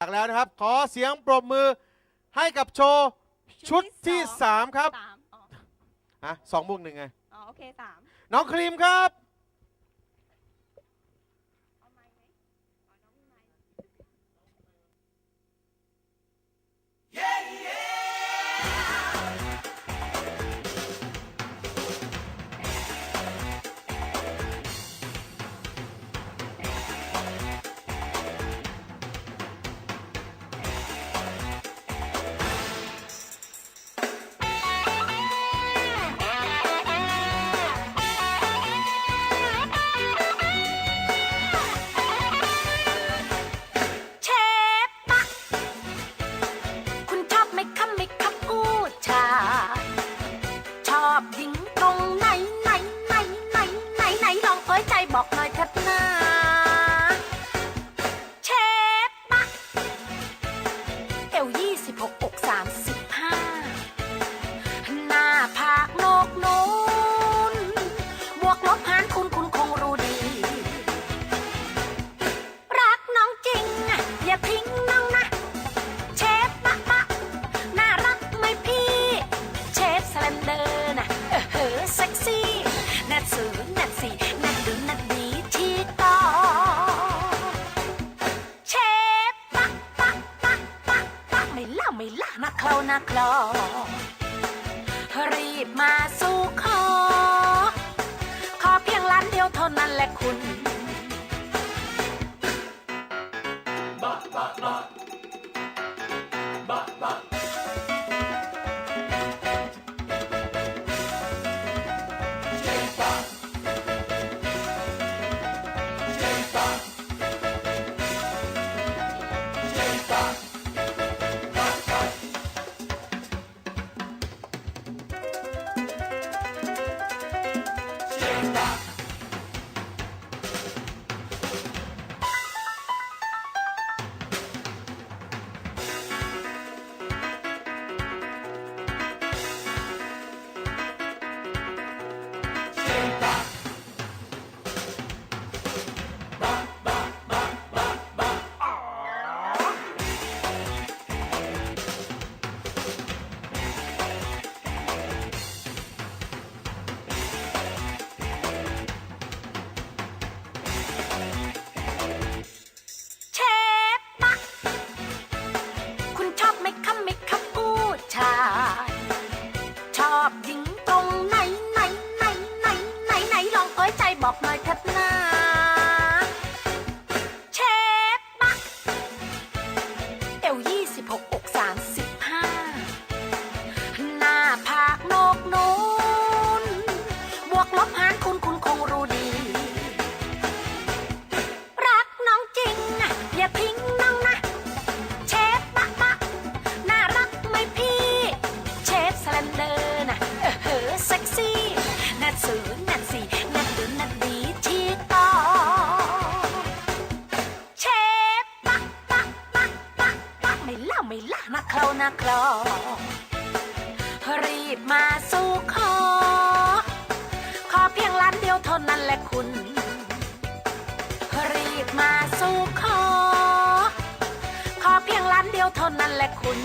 จากแล้วนะครับ ขอเสียงปรบมือให้กับโชว์ ชุดที่ สอง3 ครับสามอ๋ออะสองบวกหนึ่งไง อ๋อ โอเคสาม น้องครีมครับ ยใจบอกหน่อย นะเคลาคลอ รีบมาสู่ขอ ขอเพียงล้านเดียวเท่านั้นแหละคุณ บอกหน่อยเถิดนะเชฟบักเอวยี่สิบหก ไม่ล่าไม่ล่านะเครานะเคลอรีบมาสู่ขอ ขอเพียงล้านเดียวเท่านั้นแหละคุณ รีบมาสู่ขอ ขอเพียงล้านเดียวเท่านั้นแหละคุณ